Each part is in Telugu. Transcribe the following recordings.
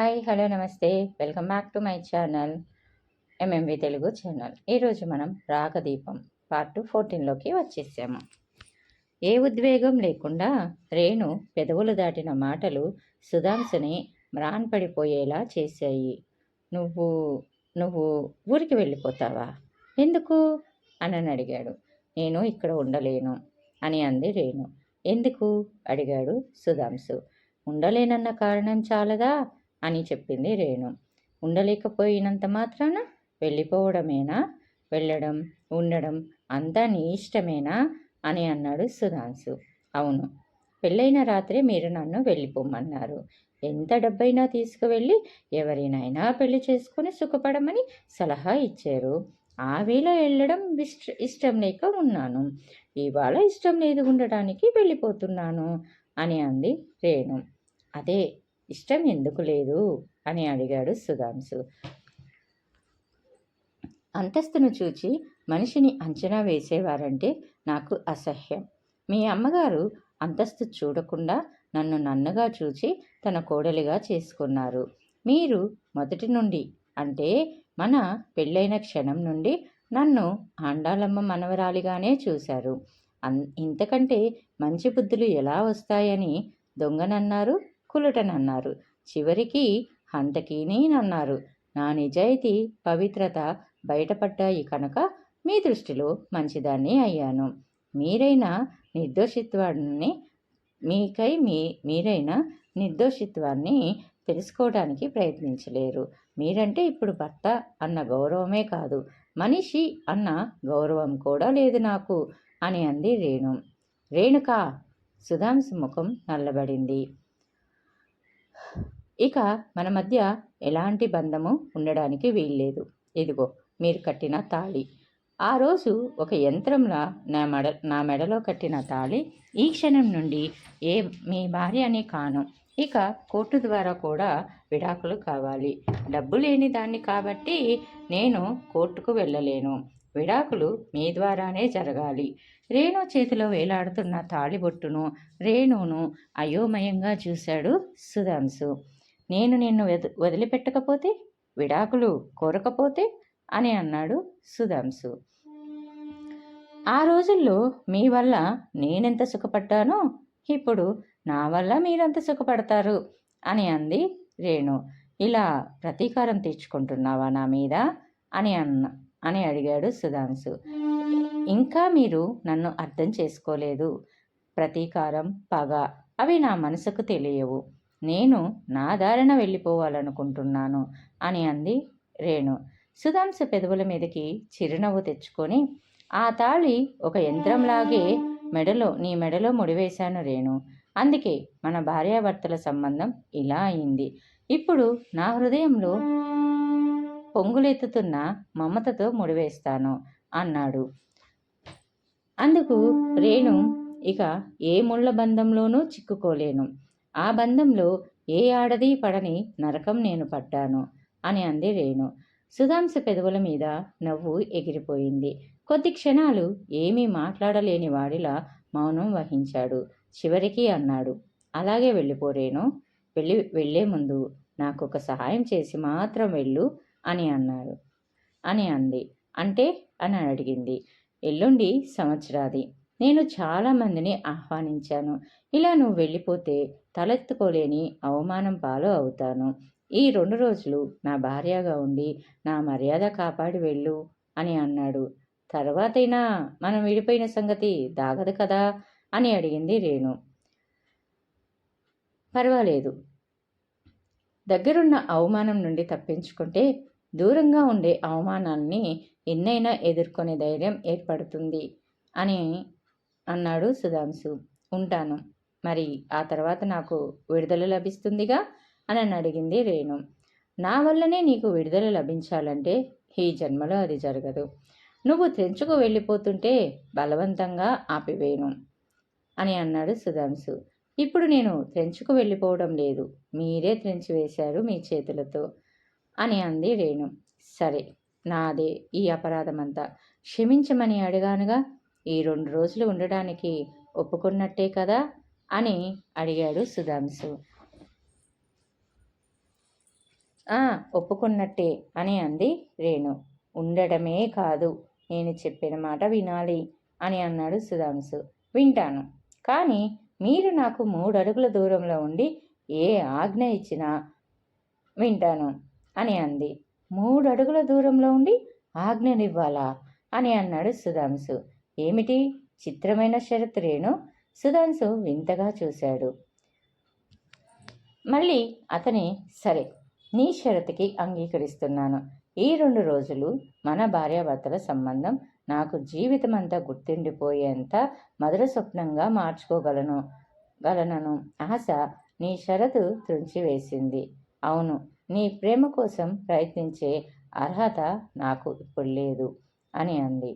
Hi hello namaste. Welcome back to my channel MMV Telugu channel. ఈరోజు మనం రాగదీపం పార్ట్ ఫోర్టీన్లోకి వచ్చేసాము. ఏ ఉద్వేగం లేకుండా రేణు పెదవులు దాటిన మాటలు సుధాంశని మ్రాన్పడిపోయేలా చేశాయి. నువ్వు నువ్వు ఊరికి వెళ్ళిపోతావా? ఎందుకు? అని అడిగాడు. నేను ఇక్కడ ఉండలేను అని అంది రేణు. ఎందుకు? అడిగాడు సుధాంశు. ఉండలేనన్న కారణం చాలదా? అని చెప్పింది రేణు. ఉండలేకపోయినంత మాత్రాన వెళ్ళిపోవడమేనా? వెళ్ళడం ఉండడం అంతా నీ ఇష్టమేనా? అని అన్నాడు సుధాంశు. అవును. పెళ్ళైన రాత్రే మీరు నన్ను వెళ్ళిపోమన్నారు ఎంత డబ్బైనా తీసుకువెళ్ళి ఎవరినైనా పెళ్ళి చేసుకుని సుఖపడమని సలహా ఇచ్చారు. ఆ వేళ వెళ్ళడం ఇష్ట ఇష్టం లేక ఉన్నాను. ఇవాళ ఇష్టం లేదు ఉండడానికి వెళ్ళిపోతున్నాను అని అంది రేణు. అదే ఇష్టం ఎందుకు లేదు? అని అడిగాడు సుధాంశు. అంతస్తును చూచి మనిషిని అంచనా వేసేవారంటే నాకు అసహ్యం. మీ అమ్మగారు అంతస్తు చూడకుండా నన్ను నన్నుగా చూచి తన కోడలిగా చేసుకున్నారు. మీరు మొదటి నుండి అంటే మన పెళ్ళైన క్షణం నుండి నన్ను ఆండాలమ్మ మనవరాలిగానే చూశారు. అన్ ఇంతకంటే మంచి బుద్ధులు ఎలా వస్తాయని దొంగనన్నారు? కులుటనన్నారు. చివరికి హంతకీని అన్నారు నా నిజాయితీ పవిత్రత బయటపడ్డాయి కనుక మీ దృష్టిలో మంచిదాన్ని అయ్యాను. మీరైనా నిర్దోషిత్వాన్ని మీకై మీ మీరైన నిర్దోషిత్వాన్ని తెలుసుకోవడానికి ప్రయత్నించలేరు. మీరంటే ఇప్పుడు భర్త అన్న గౌరవమే కాదు. మనిషి అన్న గౌరవం కూడా లేదు నాకు అని అంది రేణు. రేణుక! సుధాంశు ముఖం నల్లబడింది. ఇక మన మధ్య ఎలాంటి బంధము ఉండడానికి వీల్లేదు. ఇదిగో మీరు కట్టిన తాళి. ఆ రోజు ఒక యంత్రంలా నా మెడ నా మెడలో కట్టిన తాళి. ఈ క్షణం నుండి ఏ మీ భార్య అని కాను. ఇక కోర్టు ద్వారా కూడా విడాకులు కావాలి. డబ్బు లేని దాన్ని కాబట్టి నేను కోర్టుకు వెళ్ళలేను. విడాకులు మీ ద్వారానే జరగాలి. రేణు చేతిలో వేలాడుతున్న తాళిబొట్టును రేణును అయోమయంగా చూశాడు సుధాంశు. నేను నిన్ను వదిలిపెట్టకపోతే విడాకులు కోరకపోతే అని అన్నాడు సుధాంశు. ఆ రోజుల్లో మీ వల్ల నేనెంత సుఖపడ్డానో ఇప్పుడు నా వల్ల మీరంత సుఖపడతారు అని అంది రేణు. ఇలా ప్రతీకారం తీర్చుకుంటున్నావా నా మీద? అని అన్న అని అడిగాడు సుధాంశు. ఇంకా మీరు నన్ను అర్థం చేసుకోలేదు. ప్రతీకారం పగ. అవి నా మనసుకు తెలియవు. నేను నా దారిన వెళ్ళిపోవాలనుకుంటున్నాను అని అంది రేణు. సుధాంశ పెదవుల మీదకి చిరునవ్వు తెచ్చుకొని ఆ తాళి ఒక యంత్రంలాగే మెడలో నీ మెడలో ముడివేశాను రేణు. అందుకే మన భార్యాభర్తల సంబంధం ఇలా అయింది. ఇప్పుడు నా హృదయంలో పొంగులెత్తుతున్న మమతతో ముడివేస్తాను అన్నాడు. అందుకు రేణు ఇక ఏ ముళ్ళ బంధంలోనూ చిక్కుకోలేను. ఆ బంధంలో ఏ ఆడది పడని నరకం నేను పట్టాను అని అంది రేణు. సుధాంశ పెదవుల మీద నవ్వు ఎగిరిపోయింది. కొద్ది క్షణాలు ఏమీ మాట్లాడలేని వాడిలా మౌనం వహించాడు. చివరికి అన్నాడు అలాగే వెళ్ళిపోరేను వెళ్ళి వెళ్ళే ముందు నాకు ఒక సహాయం చేసి మాత్రం వెళ్ళు అని అన్నాడు. అని అంది. అంటే? అని అడిగింది. ఎల్లుండి సంవత్సరాది. నేను చాలామందిని ఆహ్వానించాను. ఇలా నువ్వు వెళ్ళిపోతే తలెత్తుకోలేని అవమానం పాలు అవుతాను. ఈ రెండు రోజులు నా భార్యగా ఉండి నా మర్యాద కాపాడి వెళ్ళు అని అన్నాడు. తర్వాతైనా మనం విడిపోయిన సంగతి దాగదు కదా అని అడిగింది రేణు. పర్వాలేదు. దగ్గరున్న అవమానం నుండి తప్పించుకుంటే దూరంగా ఉండే అవమానాన్ని ఎన్నైనా ఎదుర్కొనే ధైర్యం ఏర్పడుతుంది అని అన్నాడు సుధాంశు. ఉంటాను. మరి ఆ తర్వాత నాకు విడుదల లభిస్తుందిగా? అని అడిగింది రేణు. నా వల్లనే నీకు విడుదల లభించాలంటే ఈ జన్మలో అది జరగదు. నువ్వు తెంచుకు వెళ్ళిపోతుంటే బలవంతంగా ఆపివేను అని అన్నాడు సుధాంశు. ఇప్పుడు నేను తెంచుకు వెళ్ళిపోవడం లేదు. మీరే తెంచి వేశారు మీ చేతులతో అని అంది రేణు. సరే నాదే ఈ అపరాధమంతా. క్షమించమని అడిగానుగా. ఈ రెండు రోజులు ఉండడానికి ఒప్పుకున్నట్టే కదా? అని అడిగాడు సుధాంశు. ఒప్పుకున్నట్టే అని అంది రేణు. ఉండడమే కాదు నేను చెప్పిన మాట వినాలి అని అన్నాడు సుధాంశు. వింటాను. కానీ మీరు నాకు మూడు అడుగుల దూరంలో ఉండి ఏ ఆజ్ఞ ఇచ్చినా వింటాను అని అంది. మూడు అడుగుల దూరంలో ఉండి ఆజ్ఞనివ్వాలా అని అన్నాడు సుధాంశు. ఏమిటి? చిత్రమైన షరత్ రేణు. సుధాంశు వింతగా చూశాడు. మళ్ళీ అతని సరే నీ షరతుకి అంగీకరిస్తున్నాను. ఈ రెండు రోజులు మన భార్యాభర్తల సంబంధం నాకు జీవితమంతా గుర్తుండిపోయేంత మధుర స్వప్నంగా మార్చుకోగలను గలనను ఆశ నీ షరతు త్రుంచివేసింది అవును నీ ప్రేమ కోసం ప్రయత్నించే అర్హత నాకు ఇప్పుడు లేదు అని అంది.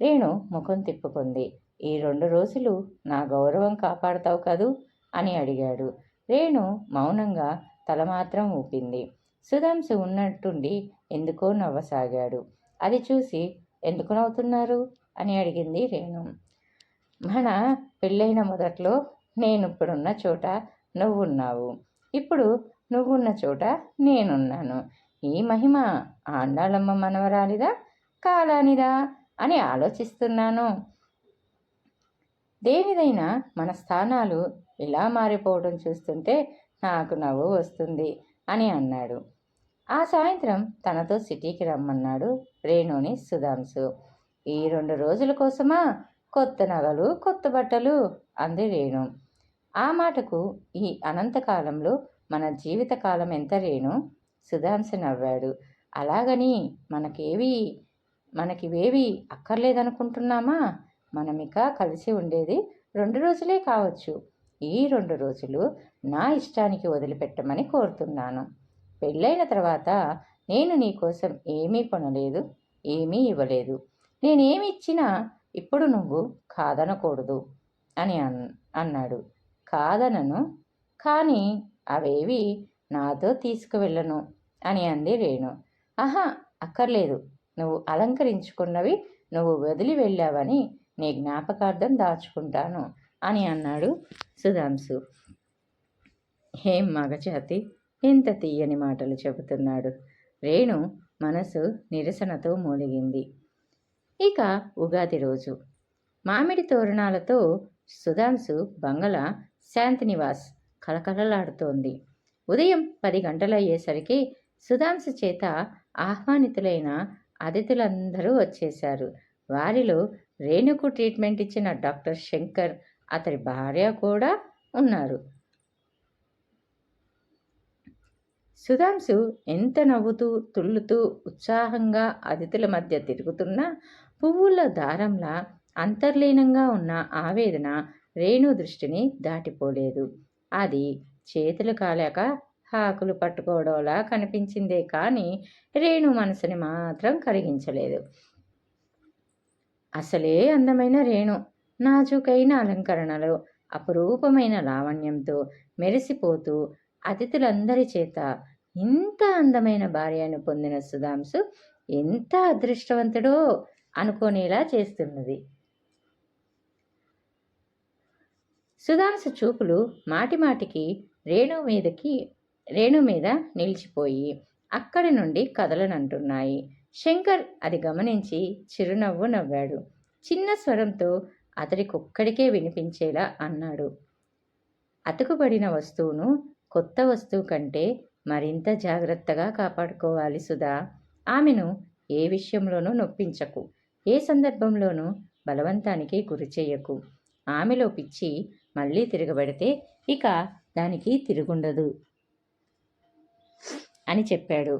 రేణు ముఖం తిప్పుకుంది. ఈ రెండు రోజులు నా గౌరవం కాపాడతావు కదూ? అని అడిగాడు. రేణు మౌనంగా తల మాత్రం ఊపింది. సుధాంశు ఉన్నట్టుండి ఎందుకో నవ్వసాగాడు. అది చూసి ఎందుకు నవ్వుతున్నారు? అని అడిగింది రేణు. మన పెళ్ళైన మొదట్లో నేను ఇప్పుడున్న చోట నువ్వున్నావు. ఇప్పుడు నువ్వున్న చోట నేనున్నాను. ఈ మహిమ ఆండాళమ్మ మనవరాలిదా? కాలానిదా? అని ఆలోచిస్తున్నాను. దేనిదైనా మన స్థానాలు ఇలా మారిపోవడం చూస్తుంటే నాకు నవ్వు వస్తుంది అని అన్నాడు. ఆ సాయంత్రం తనతో సిటీకి రమ్మన్నాడు రేణుని సుధాంశు. ఈ రెండు రోజుల కోసమా? కొత్త నగలు కొత్త బట్టలు అంది రేణు. ఆ మాటకు ఈ అనంతకాలంలో మన జీవితకాలం ఎంత రేణు? సుధాంశు నవ్వాడు. అలాగని మనకేవి మనకివేవి అక్కర్లేదనుకుంటున్నామా? మనమిక కలిసి ఉండేది రెండు రోజులే కావచ్చు. ఈ రెండు రోజులు నా ఇష్టానికి వదిలిపెట్టమని కోరుతున్నాను. పెళ్ళైన తర్వాత నేను నీకోసం ఏమీ కొనలేదు ఏమీ ఇవ్వలేదు. నేనేమి ఇచ్చినా ఇప్పుడు నువ్వు కాదనకూడదు అని అన్ అన్నాడు. కాదనను కానీ అవేవి నాతో తీసుకువెళ్ళను అని అంది రేణు. ఆహా అక్కర్లేదు. నువ్వు అలంకరించుకున్నవి నువ్వు వదిలి వెళ్ళావని నీ జ్ఞాపకార్థం దాచుకుంటాను అని అన్నాడు సుధాంశు. ఏం మగజాతి? ఇంత తీయని మాటలు చెబుతున్నాడు. రేణు మనసు నిరసనతో మూలిగింది. ఇక ఉగాది రోజు. మామిడి తోరణాలతో సుధాంశు బంగళా శాంతినివాస్ కలకలలాడుతోంది ఉదయం పది గంటలయ్యేసరికి సుధాంశు చేత ఆహ్వానితులైన అతిథులందరూ వచ్చేశారు. వారిలో రేణుకు ట్రీట్మెంట్ ఇచ్చిన డాక్టర్ శంకర్ అతడి భార్య కూడా ఉన్నారు. సుధాంశు ఎంత నవ్వుతూ తుళ్ళుతూ ఉత్సాహంగా అతిథుల మధ్య తిరుగుతున్నా పువ్వుల దారంలా అంతర్లీనంగా ఉన్న ఆవేదన రేణు దృష్టిని దాటిపోలేదు. అది చేతులు కాలేక హాకులు పట్టుకోవడంలా కనిపించిందే కానీ రేణు మనసుని మాత్రం కరిగించలేదు. అసలే అందమైన రేణు. నాజుకైన అలంకరణలో అపురూపమైన లావణ్యంతో మెరిసిపోతూ అతిథులందరి చేత ఇంత అందమైన భార్యను పొందిన సుధాంశు ఎంత అదృష్టవంతుడో అనుకోనేలా చేస్తున్నది. సుధాంశు చూపులు మాటిమాటికి రేణు మీదకి రేణు మీద నిలిచిపోయి అక్కడి నుండి కదలనంటున్నాయి. శంకర్ అది గమనించి చిరునవ్వు నవ్వాడు. చిన్న స్వరంతో అతడికొక్కడికే వినిపించేలా అన్నాడు. అతుకుబడిన వస్తువును కొత్త వస్తువు కంటే మరింత జాగ్రత్తగా కాపాడుకోవాలి సుధా. ఆమెను ఏ విషయంలోనూ నొప్పించకు. ఏ సందర్భంలోనూ బలవంతానికి గురి చేయకు ఆమెలో పిచ్చి మళ్ళీ తిరగబడితే ఇక దానికి తిరుగుండదు అని చెప్పాడు.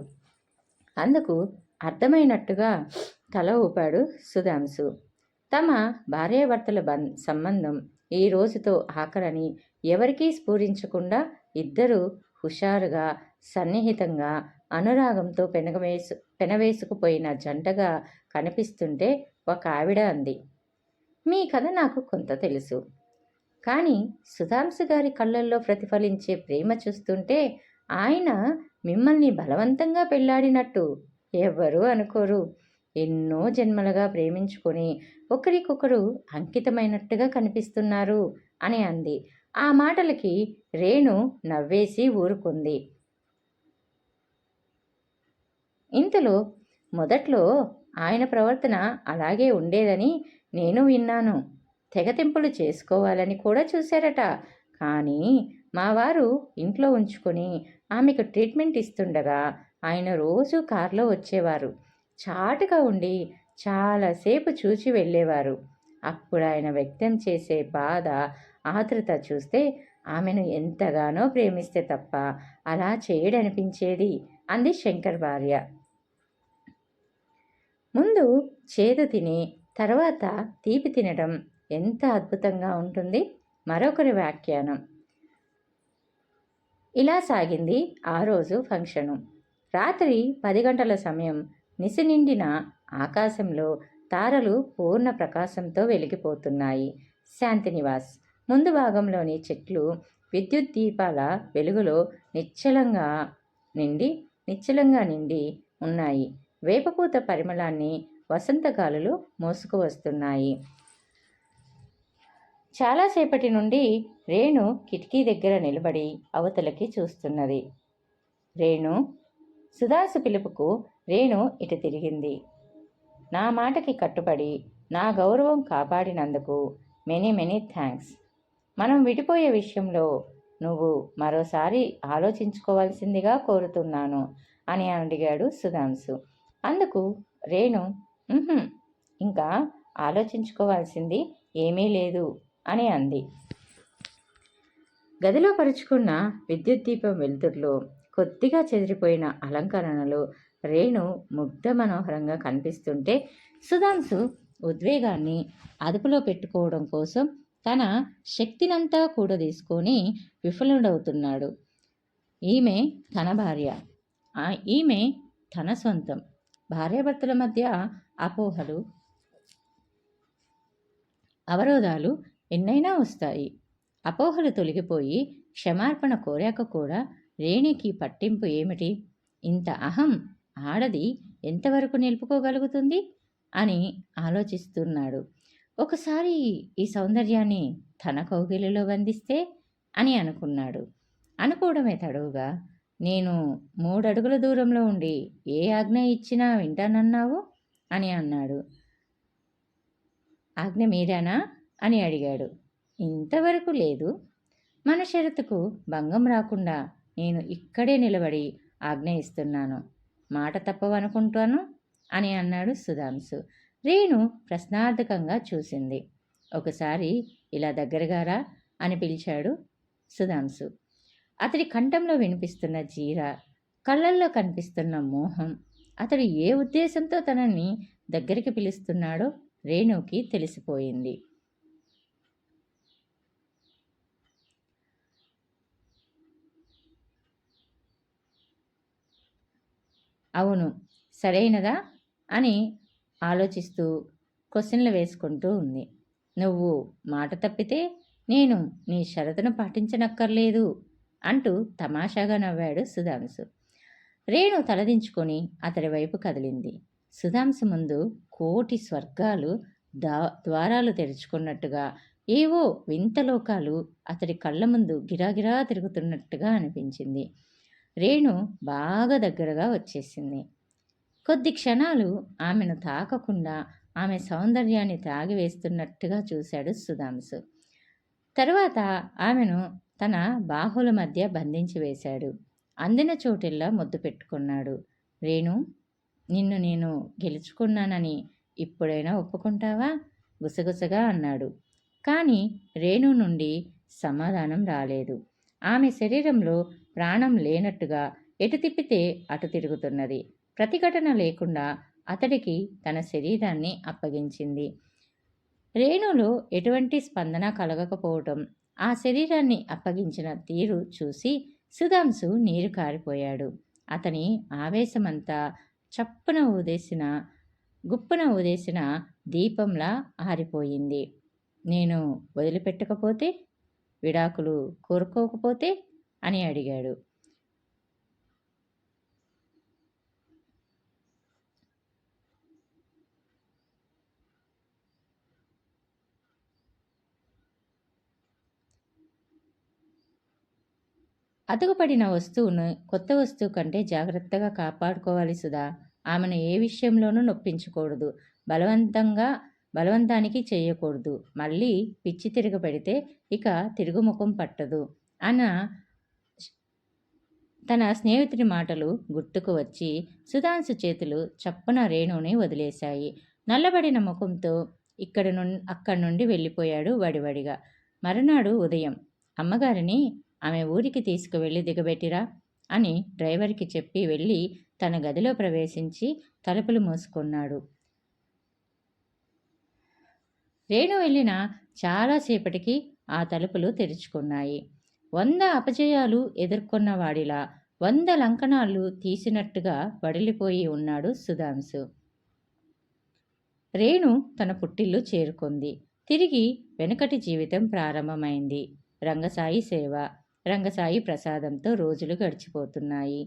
అందుకు అర్థమైనట్టుగా తల ఊపాడు సుధాంశు. తమ భార్యాభర్తల బం సంబంధం ఈ రోజుతో ఆఖరని ఎవరికీ స్ఫూరించకుండా ఇద్దరు హుషారుగా సన్నిహితంగా అనురాగంతో పెనగవేసు పెనవేసుకుపోయిన జంటగా కనిపిస్తుంటే ఒక ఆవిడ అంది. మీ కథ నాకు కొంత తెలుసు. కానీ సుధాంశు గారి కళ్ళల్లో ప్రతిఫలించే ప్రేమ చూస్తుంటే ఆయన మిమ్మల్ని బలవంతంగా పెళ్ళాడినట్టు. ఎవ్వరూ అనుకోరు. ఎన్నో జన్మలుగా ప్రేమించుకొని ఒకరికొకరు అంకితమైనట్టుగా కనిపిస్తున్నారు అని అంది. ఆ మాటలకి రేణు నవ్వేసి ఊరుకుంది. ఇంతలో మొదట్లో ఆయన ప్రవర్తన అలాగే ఉండేదని నేను విన్నాను. తెగతింపులు చేసుకోవాలని కూడా చూశారట. కానీ మా వారు ఇంట్లో ఉంచుకొని ఆమెకు ట్రీట్మెంట్ ఇస్తుండగా ఆయన రోజు కారులో వచ్చేవారు. చాటుగా ఉండి చాలాసేపు చూచి వెళ్ళేవారు. అప్పుడు ఆయన వ్యక్తం చేసే బాధ ఆతృత చూస్తే ఆమెను ఎంతగానో ప్రేమిస్తే తప్ప అలా చేయడనిపించేది అంది శంకర్ భార్య. ముందు చేదు తిని తర్వాత తీపి తినడం ఎంత అద్భుతంగా ఉంటుంది? మరొకరి వ్యాఖ్యానం. ఇలా సాగింది ఆ రోజు ఫంక్షను. రాత్రి పది గంటల సమయం నిసినిండిన ఆకాశంలో తారలు పూర్ణ ప్రకాశంతో వెలిగిపోతున్నాయి. శాంతినివాస్ ముందు భాగంలోని చెట్లు విద్యుత్ దీపాల వెలుగులో నిశ్చలంగా నిండి నిశ్చలంగా నిండి ఉన్నాయి. వేపపూత పరిమళాన్ని వసంతకాలులు మోసుకు వస్తున్నాయి. చాలాసేపటి నుండి రేణు కిటికీ దగ్గర నిలబడి అవతలకి చూస్తున్నది. రేణు సుధాసు పిలుపుకు రేణు ఇటు తిరిగింది. నా మాటకి కట్టుబడి నా గౌరవం కాపాడినందుకు మెనీ మెనీ థ్యాంక్స్. మనం విడిపోయే విషయంలో నువ్వు మరోసారి ఆలోచించుకోవాల్సిందిగా కోరుతున్నాను అని అడిగాడు సుధాంశు. అందుకు రేణు ఇంకా ఆలోచించుకోవాల్సింది ఏమీ లేదు అని అంది. గదిలో పరుచుకున్న విద్యుత్ దీపం వెలుతురులో కొద్దిగా చెదిరిపోయిన అలంకరణలో రేణు ముగ్ధ మనోహరంగా కనిపిస్తుంటే సుధాంశు ఉద్వేగాన్ని అదుపులో పెట్టుకోవడం కోసం తన శక్తినంతా కూడా తీసుకొని విఫలుడవుతున్నాడు. ఈమె తన భార్య. ఈమె తన సొంతం. భార్యాభర్తల మధ్య అపోహలు అవరోధాలు ఎన్నైనా వస్తాయి. అపోహలు తొలగిపోయి క్షమార్పణ కోరాక కూడా రేణికి పట్టింపు ఏమిటి? ఇంత అహం ఆడది ఎంతవరకు నిలుపుకోగలుగుతుంది? అని ఆలోచిస్తున్నాడు. ఒకసారి ఈ సౌందర్యాన్ని తన కౌగిలిలో బంధిస్తే అని అనుకున్నాడు. అనుకోవడమే తడువుగా. నేను మూడడుగుల దూరంలో ఉండి ఏ ఆజ్ఞ ఇచ్చినా వింటానన్నావు? అని అన్నాడు. ఆజ్ఞ మీరానా? అని అడిగాడు. ఇంతవరకు లేదు. మన షరతుకు భంగం రాకుండా నేను ఇక్కడే నిలబడి ఆజ్ఞ ఇస్తున్నాను మాట తప్పవనుకుంటాను? అని అన్నాడు సుధాంశు. రేణు ప్రశ్నార్థకంగా చూసింది. ఒకసారి ఇలా దగ్గరగారా? అని పిలిచాడు సుధాంశు. అతడి కంఠంలో వినిపిస్తున్న జీర కళ్ళల్లో కనిపిస్తున్న మోహం అతడు ఏ ఉద్దేశంతో తనని దగ్గరికి పిలుస్తున్నాడో రేణుకి తెలిసిపోయింది. అవును సరైనదా? అని ఆలోచిస్తూ క్వశ్చన్లు వేసుకుంటూ ఉంది. నువ్వు మాట తప్పితే నేను నీ షరతును పాటించనక్కర్లేదు అంటూ తమాషాగా నవ్వాడు సుధాంశు. రేణు తలదించుకొని అతడి వైపు కదిలింది. సుధాంశు ముందు కోటి స్వర్గాలు దా ద్వారాలు తెరుచుకున్నట్టుగా ఏవో వింత లోకాలు అతడి కళ్ళ ముందు గిరాగిరా తిరుగుతున్నట్టుగా అనిపించింది. రేణు బాగా దగ్గరగా వచ్చేసింది. కొద్ది క్షణాలు ఆమెను తాకకుండా ఆమె సౌందర్యాన్ని త్రాగివేస్తున్నట్టుగా చూశాడు సుధాంశు. తరువాత ఆమెను తన బాహుల మధ్య బంధించి వేశాడు. అందిన చోటిల్లా ముద్దు పెట్టుకున్నాడు. రేణు నిన్ను నేను గెలుచుకున్నానని ఇప్పుడైనా ఒప్పుకుంటావా? గుసగుసగా అన్నాడు. కానీ రేణు నుండి సమాధానం రాలేదు. ఆమె శరీరంలో ప్రాణం లేనట్టుగా ఎటు తిప్పితే అటు తిరుగుతున్నది. ప్రతిఘటన లేకుండా అతడికి తన శరీరాన్ని అప్పగించింది. రేణులో ఎటువంటి స్పందన కలగకపోవటం ఆ శరీరాన్ని అప్పగించిన తీరు చూసి సుధాంశు నీరు కారిపోయాడు. అతని ఆవేశమంతా చప్పున ఊదేసిన గుప్పున ఊదేసిన దీపంలా ఆరిపోయింది. నేను వదిలిపెట్టకపోతే విడాకులు కోరుకోకపోతే అని అడిగాడు. అతుకుపడిన వస్తువును కొత్త వస్తువు కంటే జాగ్రత్తగా కాపాడుకోవాలి సుధా. ఆమెను ఏ విషయంలోనూ నొప్పించకూడదు. బలవంతంగా బలవంతానికి చేయకూడదు. మళ్ళీ పిచ్చి తిరగబెడితే ఇక తిరుగుముఖం పట్టదు అన్న తన స్నేహితుడి మాటలు గుర్తుకు వచ్చి సుధాంశు చేతులు చప్పున రేణుని వదిలేశాయి. నల్లబడిన ముఖంతో ఇక్కడ నుండి అక్కడి నుండి వెళ్ళిపోయాడు వడివడిగా. మరునాడు ఉదయం అమ్మగారిని ఆమె ఊరికి తీసుకువెళ్ళి దిగబెట్టిరా అని డ్రైవర్కి చెప్పి వెళ్ళి తన గదిలో ప్రవేశించి తలుపులు మూసుకున్నాడు. రేణు వెళ్ళిన చాలాసేపటికి ఆ తలుపులు తెరుచుకున్నాయి. వంద అపజయాలు ఎదుర్కొన్న వాడిలా వంద లంకణాలు తీసినట్టుగా వడిలిపోయి ఉన్నాడు సుధాంశు. రేణు తన పుట్టిల్లు చేరుకుంది. తిరిగి వెనుకటి జీవితం ప్రారంభమైంది. రంగసాయి సేవ రంగసాయి ప్రసాదంతో రోజులు గడిచిపోతున్నాయి.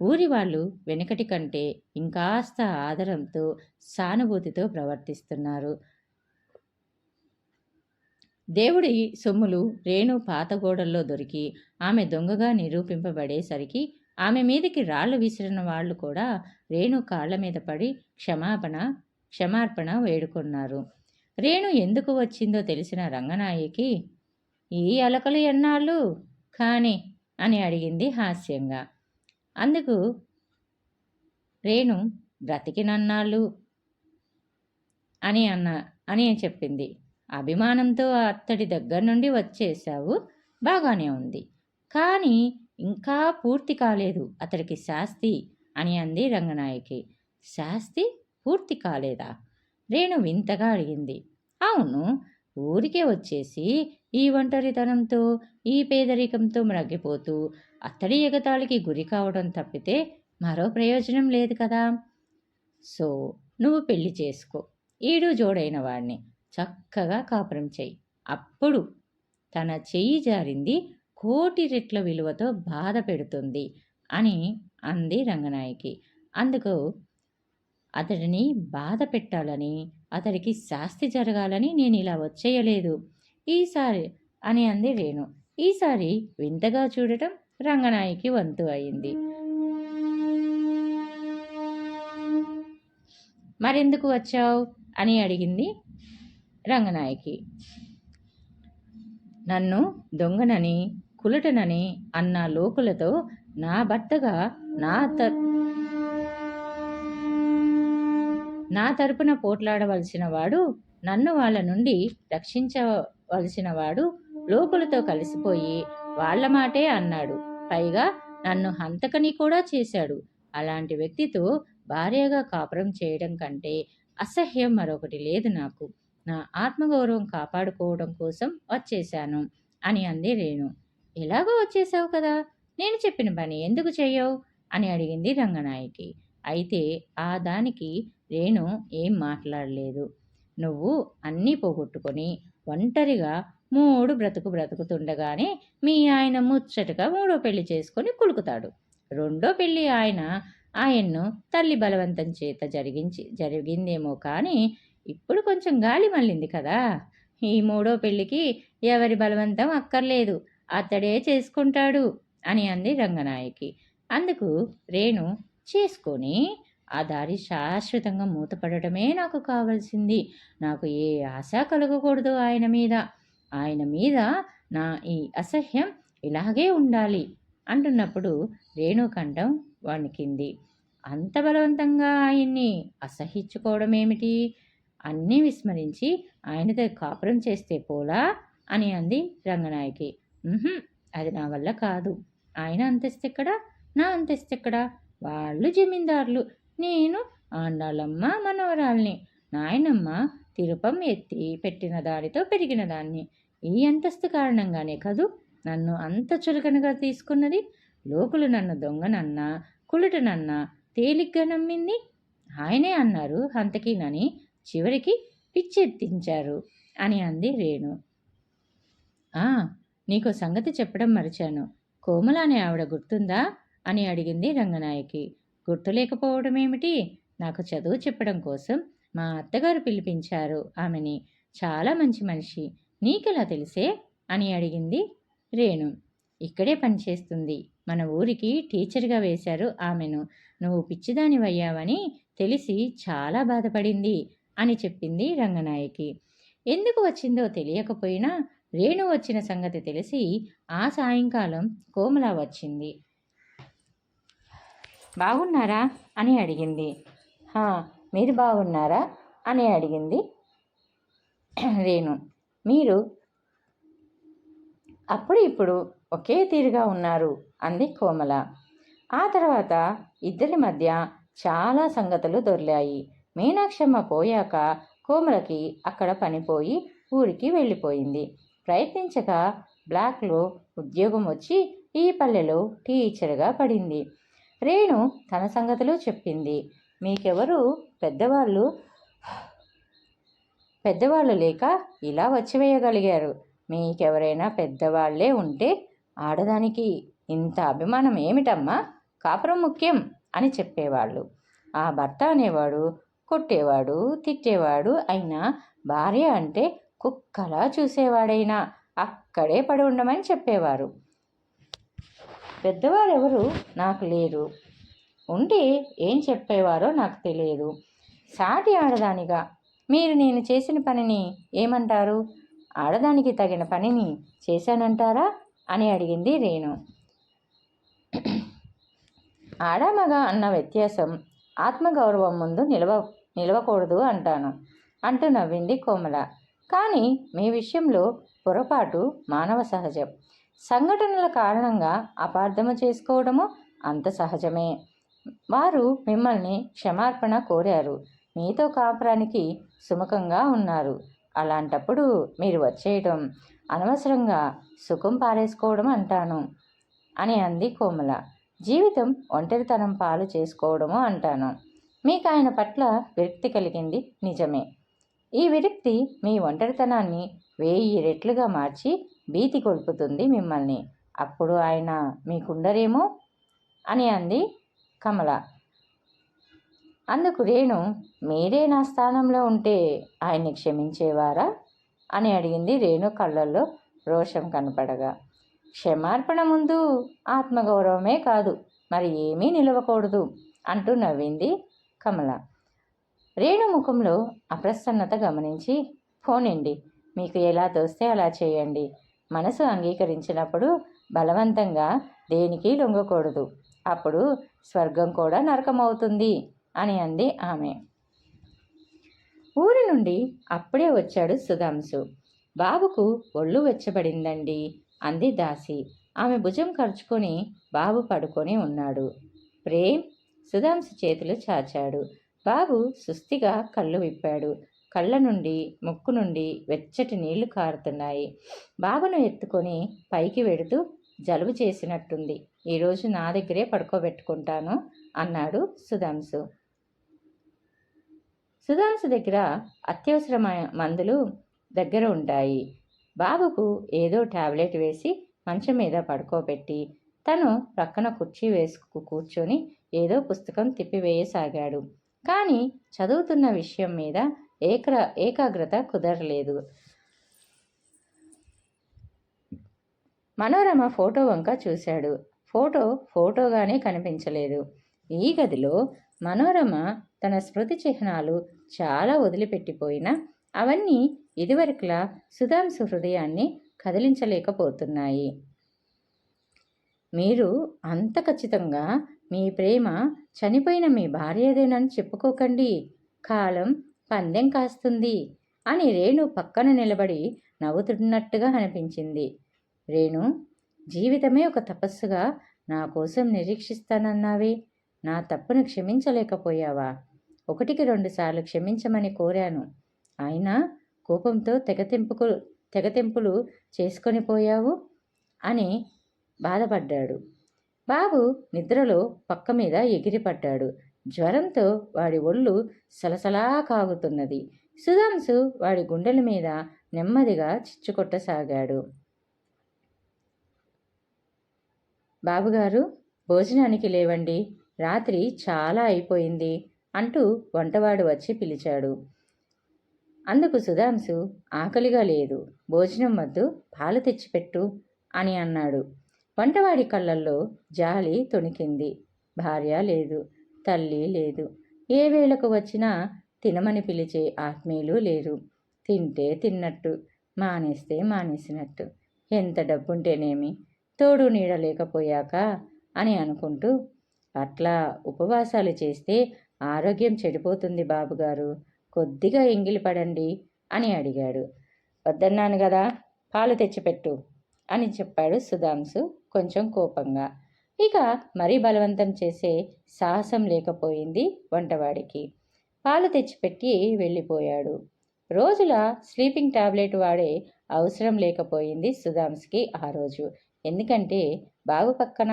ఊరి వాళ్ళు వెనుకటి కంటే ఇంకాస్త ఆదరంతో సానుభూతితో ప్రవర్తిస్తున్నారు. దేవుడి సొమ్ములు రేణు పాత గోడల్లో దొరికి ఆమె దొంగగా నిరూపింపబడేసరికి ఆమె మీదకి రాళ్ళు విసిరిన వాళ్ళు కూడా రేణు కాళ్ళ మీద పడి క్షమాపణ క్షమార్పణ వేడుకున్నారు. రేణు ఎందుకు వచ్చిందో తెలిసిన రంగనాయకి ఈ అలకలు ఎన్నాళ్ళు? కానీ అని అడిగింది హాస్యంగా. అందుకు రేణు బ్రతికినన్నాళ్ళు అని అన్న అని చెప్పింది అభిమానంతో అత్తడి దగ్గర నుండి వచ్చేశావు. బాగానే ఉంది. కానీ ఇంకా పూర్తి కాలేదు. అతడికి శాస్తి అని అంది రంగనాయకి. శాస్తి పూర్తి కాలేదా? రేణు వింతగా అడిగింది. అవును. ఊరికే వచ్చేసి ఈ ఒంటరితనంతో ఈ పేదరికంతో మ్రగ్గిపోతూ అత్తడి ఎగతాళికి గురి కావడం తప్పితే మరో ప్రయోజనం లేదు కదా. సో నువ్వు పెళ్ళి చేసుకో. ఈడు జోడైన వాడిని చక్కగా కాపురం చెయ్యి అప్పుడు తన చెయ్యి జారింది కోటి రెట్ల విలువతో బాధ పెడుతుంది అని అంది రంగనాయకి. అందుకు అతడిని బాధ పెట్టాలని అతడికి శాస్తి జరగాలని నేను ఇలా వచ్చేయలేదు. ఈసారి అని అంది రేణు. ఈసారి వింతగా చూడటం రంగనాయకి వంతు అయింది. మరెందుకు వచ్చావు? అని అడిగింది రంగనాయకి. నన్ను దొంగనని కులటనని అన్న లోకులతో నా భర్తగా నా త నా తరపున పోట్లాడవలసిన వాడు నన్ను వాళ్ళ నుండి రక్షించవలసిన వాడు లోకులతో కలిసిపోయి వాళ్ళ మాటే అన్నాడు. పైగా నన్ను హంతకని కూడా చేశాడు. అలాంటి వ్యక్తితో భార్యగా కాపురం చేయడం కంటే అసహ్యం మరొకటి లేదు నాకు. నా ఆత్మగౌరవం కాపాడుకోవడం కోసం వచ్చేశాను అని అంది రేణు. ఎలాగో వచ్చేసావు కదా? నేను చెప్పిన పని ఎందుకు చేయవు అని అడిగింది రంగనాయకి. అయితే ఆ దానికి రేణు ఏం మాట్లాడలేదు. నువ్వు అన్నీ పోగొట్టుకొని ఒంటరిగా మూడు బ్రతుకు బ్రతుకుతుండగానే మీ ఆయన ముచ్చటగా మూడో పెళ్ళి చేసుకొని కులుకుతాడు. రెండో పెళ్ళి ఆయన ఆయన్ను తల్లి బలవంతం చేత జరిగించి జరిగిందేమో కానీ ఇప్పుడు కొంచెం గాలి మళ్ళింది కదా. ఈ మూడో పెళ్ళికి ఎవరి బలవంతం అక్కర్లేదు. అతడే చేసుకుంటాడు అని అంది రంగనాయకి. అందుకు రేణు చేసుకొని ఆ దారి శాశ్వతంగా మూతపడటమే నాకు కావాల్సింది. నాకు ఏ ఆశ కలగకూడదు ఆయన మీద. ఆయన మీద నా ఈ అసహ్యం ఇలాగే ఉండాలి అంటున్నప్పుడు రేణుకంఠం వణికింది. అంత బలవంతంగా ఆయన్ని అసహించుకోవడం ఏమిటి అన్నీ విస్మరించి ఆయనతో కాపురం చేస్తే పోలా? అని అంది రంగనాయకి. అది నా వల్ల కాదు. ఆయన అంతస్తు ఎక్కడా నా అంతస్తు ఎక్కడా వాళ్ళు జమీందారులు. నేను ఆండాలమ్మ మనవరాల్ని. నాయనమ్మ తిరుపం ఎత్తి పెట్టిన దానితో పెరిగిన దాన్ని. ఈ అంతస్తు కారణంగానే కదూ? నన్ను అంత చులకనగా తీసుకున్నది? లోకులు నన్ను దొంగనన్నా కులుటనన్నా తేలిగ్గా నమ్మింది? ఆయనే అన్నారు హంతకీనని చివరికి పిచ్చెత్తించారు అని అంది రేణు. నీకు సంగతి చెప్పడం మరిచాను. కోమల అనే ఆవిడ గుర్తుందా? అని అడిగింది రంగనాయకి. గుర్తులేకపోవడమేమిటి? నాకు చదువు చెప్పడం కోసం మా అత్తగారు పిలిపించారు ఆమెని. చాలా మంచి మనిషి. నీకెలా తెలిసే? అని అడిగింది రేణు. ఇక్కడే పనిచేస్తుంది మన ఊరికి టీచర్గా వేశారు ఆమెను. నువ్వు పిచ్చిదానివయ్యావని తెలిసి చాలా బాధపడింది. అని చెప్పింది రంగనాయకి. ఎందుకు వచ్చిందో తెలియకపోయినా రేణు వచ్చిన సంగతి తెలిసి ఆ సాయంకాలం కోమల వచ్చింది. బాగున్నారా? అని అడిగింది. "హా, మీరు బాగున్నారా? అని అడిగింది రేణు. మీరు అప్పుడు ఇప్పుడు ఒకే తీరుగా ఉన్నారు అంది కోమల. ఆ తర్వాత ఇద్దరి మధ్య చాలా సంగతులు దొర్లాయి. మీనాక్షమ్మ పోయాక కోమలకి అక్కడ పనిపోయి ఊరికి వెళ్ళిపోయింది. ప్రయత్నించక బ్లాక్లో ఉద్యోగం వచ్చి ఈ పల్లెలో టీచర్గా పడింది. రేణు తన సంగతులు చెప్పింది. మీకెవరు పెద్దవాళ్ళు? పెద్దవాళ్ళు లేక ఇలా వచ్చివేయగలిగారు. మీకెవరైనా పెద్దవాళ్ళే ఉంటే ఆడదానికి ఇంత అభిమానం ఏమిటమ్మా? కాపురం ముఖ్యం అని చెప్పేవాళ్ళు. ఆ భర్త అనేవాడు కొట్టేవాడు తిట్టేవాడు అయినా భార్య అంటే కుక్కలా చూసేవాడైనా అక్కడే పడి ఉండమని చెప్పేవారు. పెద్దవారెవరు? నాకు లేరు. ఉంటే ఏం చెప్పేవారో నాకు తెలియదు. సాటి ఆడదానిగా మీరు నేను చేసిన పనిని ఏమంటారు? ఆడదానికి తగిన పనిని చేశానంటారా? అని అడిగింది రేణు. ఆడామగ అన్న వ్యత్యాసం ఆత్మగౌరవం ముందు నిలవ నిలవకూడదు అంటాను. అంటూ నవ్వింది కోమల. కానీ మీ విషయంలో పొరపాటు మానవ సహజం. సంఘటనల కారణంగా అపార్థము చేసుకోవడము అంత సహజమే. వారు మిమ్మల్ని క్షమార్పణ కోరారు. మీతో కాపురానికి సుముఖంగా ఉన్నారు. అలాంటప్పుడు మీరు వచ్చేయడం అనవసరంగా సుఖం పారేసుకోవడం అంటాను అని అంది కోమల. జీవితం ఒంటరితనం పాలు చేసుకోవడము అంటాను. మీకు ఆయన పట్ల విరక్తి కలిగింది నిజమే. ఈ విరక్తి మీ ఒంటరితనాన్ని వెయ్యి రెట్లుగా మార్చి భీతి కొల్పుతుంది మిమ్మల్ని. అప్పుడు ఆయన మీకుండరేమో? అని అంది కమల. అందుకు రేణు మీరే నా స్థానంలో ఉంటే ఆయన్ని క్షమించేవారా? అని అడిగింది రేణు కళ్ళల్లో రోషం కనపడగా. క్షమార్పణ ముందు ఆత్మగౌరవమే కాదు మరి ఏమీ నిలవకూడదు అంటూ నవ్వింది కమల. రేణు ముఖంలో అప్రసన్నత గమనించి పోనండి మీకు ఎలా తోస్తే అలా చేయండి. మనసు అంగీకరించినప్పుడు బలవంతంగా దేనికి లొంగకూడదు. అప్పుడు స్వర్గం కూడా నరకమవుతుంది అని అంది ఆమె. ఊరి నుండి అప్పుడే వచ్చాడు సుధాంశు. బాబుకు ఒళ్ళు వెచ్చబడిందండి అంది దాసి. ఆమె భుజం ఖర్చుకొని బాబు పడుకొని ఉన్నాడు. ప్రేమ్ సుధాంశు చేతులు చాచాడు. బాబు సుస్థిగా కళ్ళు విప్పాడు. కళ్ళ నుండి ముక్కు నుండి వెచ్చటి నీళ్ళు కారుతున్నాయి. బాబును ఎత్తుకొని పైకి వెడుతూ జలుబు చేసినట్టుంది. ఈరోజు నా దగ్గరే పడుకోబెట్టుకుంటాను అన్నాడు సుధాంశు. సుధాంశు దగ్గర అత్యవసరమైన మందులు దగ్గర ఉంటాయి. బాబుకు ఏదో టాబ్లెట్ వేసి మంచం మీద పడుకోబెట్టి తను ప్రక్కన కుర్చీ వేసుకు కూర్చొని ఏదో పుస్తకం తిప్పివేయసాగాడు. కానీ చదువుతున్న విషయం మీద ఏక ఏకాగ్రత కుదరలేదు. మనోరమ ఫోటో వంక చూశాడు. ఫోటో ఫోటోగానే కనిపించలేదు. ఈ గదిలో మనోరమ తన స్మృతి చిహ్నాలు చాలా వదిలిపెట్టిపోయినా అవన్నీ ఇదివరకులా సుధాంశు హృదయాన్ని కదిలించలేకపోతున్నాయి. మీరు అంత ఖచ్చితంగా మీ ప్రేమ చనిపోయిన మీ భార్యదేనని చెప్పుకోకండి. కాలం పందెం కాస్తుంది. అని రేణు పక్కన నిలబడి నవ్వుతున్నట్టుగా అనిపించింది. రేణు జీవితమే ఒక తపస్సుగా నా కోసం నిరీక్షిస్తానన్నావే. నా తప్పును క్షమించలేకపోయావా? ఒకటికి రెండుసార్లు క్షమించమని కోరాను. అయినా కోపంతో తెగతెంపుకు తెగతెంపులు చేసుకొని పోయావు? అని బాధపడ్డాడు. బాబు నిద్రలో పక్క మీద ఎగిరిపడ్డాడు. జ్వరంతో వాడి ఒళ్ళు సలసలా కాగుతున్నది. సుధాంశు వాడి గుండెల మీద నెమ్మదిగా చిచ్చుకొట్టసాగాడు. బాబుగారు భోజనానికి లేవండి. రాత్రి చాలా అయిపోయింది అంటూ వంటవాడు వచ్చి పిలిచాడు. అందుకు సుధాంశు ఆకలిగా లేదు. భోజనం వద్దు పాలు తెచ్చిపెట్టు అని అన్నాడు. వంటవాడి కళ్ళల్లో జాలి తొణికింది. భార్య లేదు తల్లి లేదు. ఏ వేళకు వచ్చినా తినమని పిలిచే ఆత్మీయులు లేరు. తింటే తిన్నట్టు మానేస్తే మానేసినట్టు. ఎంత డబ్బుంటేనేమి? తోడు నీడ లేకపోయాక అని అనుకుంటూ అట్లా ఉపవాసాలు చేస్తే ఆరోగ్యం చెడిపోతుంది బాబుగారు. కొద్దిగా ఎంగిలి పడండి అని అడిగాడు. వద్దన్నాను కదా పాలు తెచ్చిపెట్టు అని చెప్పాడు సుధాంశు. కొంచెం కోపంగా. ఇక మరీ బలవంతం చేసే సాహసం లేకపోయింది వంటవాడికి. పాలు తెచ్చిపెట్టి వెళ్ళిపోయాడు. రోజుల స్లీపింగ్ టాబ్లెట్ వాడే అవసరం లేకపోయింది సుధాంస్కి ఆ రోజు. ఎందుకంటే బాబు పక్కన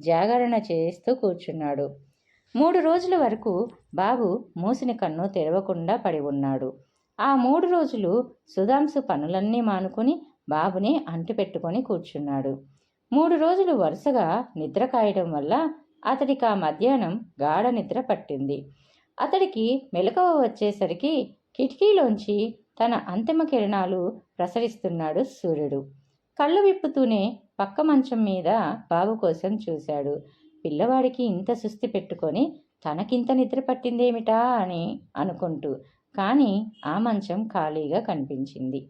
జాగరణ చేస్తూ కూర్చున్నాడు. మూడు రోజుల వరకు బాబు మూసిన కన్ను తెరవకుండా పడి ఉన్నాడు. ఆ మూడు రోజులు సుధాంసు పనులన్నీ మానుకుని బాబుని అంటిపెట్టుకొని కూర్చున్నాడు. మూడు రోజులు వరుసగా నిద్ర కాయడం వల్ల అతడికి ఆ మధ్యాహ్నం గాఢ నిద్ర పట్టింది. అతడికి మెలకువ వచ్చేసరికి కిటికీలోంచి తన అంతిమ కిరణాలు ప్రసరిస్తున్నాడు సూర్యుడు. కళ్ళు విప్పుతూనే పక్క మంచం మీద బాబు కోసం చూశాడు. పిల్లవాడికి ఇంత సుస్తి పెట్టుకొని తనకింత నిద్ర పట్టిందేమిటా అని అనుకుంటూ కానీ ఆ మంచం ఖాళీగా కనిపించింది.